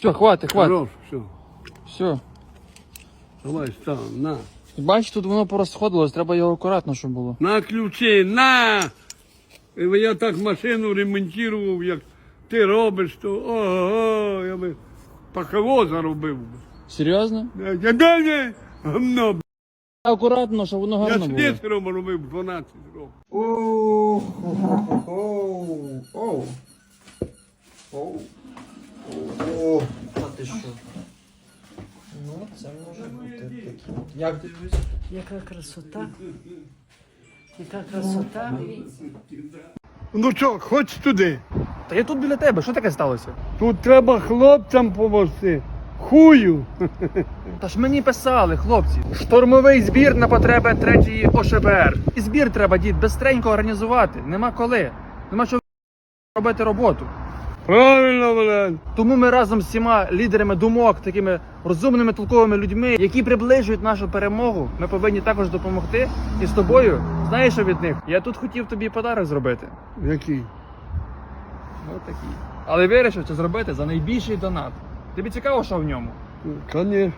Все, хватить, хватить. Хорош, все. Все. Давай став, на. Бачиш, тут воно порозходилось, треба його акуратно, щоб було. На ключі, на! І Я так машину ремонтував, як ти робиш, то ого, я би паховоза робив. би. Серйозно? Я далі гамно. б***. Акуратно, щоб воно Я гарно було. слісарем робив 12 років. Оу, оу, оу. Оу. Оу. Що? Ну, це може бути такі. Як дивись? Яка красота. Яка красота. Ну що, хоч туди. Та я тут біля тебе, що таке сталося? Тут треба хлопцям помогти. Хую. Та ж мені писали, хлопці. Штурмовий збір на потреби третьої ОШБР. І збір треба, дід, безстренько організувати. Нема коли. Нема що робити роботу. Правильно, блядь. Тому ми разом з всіма лідерами думок, такими розумними толковими людьми, які приближують нашу перемогу, ми повинні також допомогти. І з тобою, знаєш, що від них? Я тут хотів тобі подарок зробити. Який? Ось такий. Але вирішив це зробити за найбільший донат. Тобі цікаво, що в ньому? Звісно.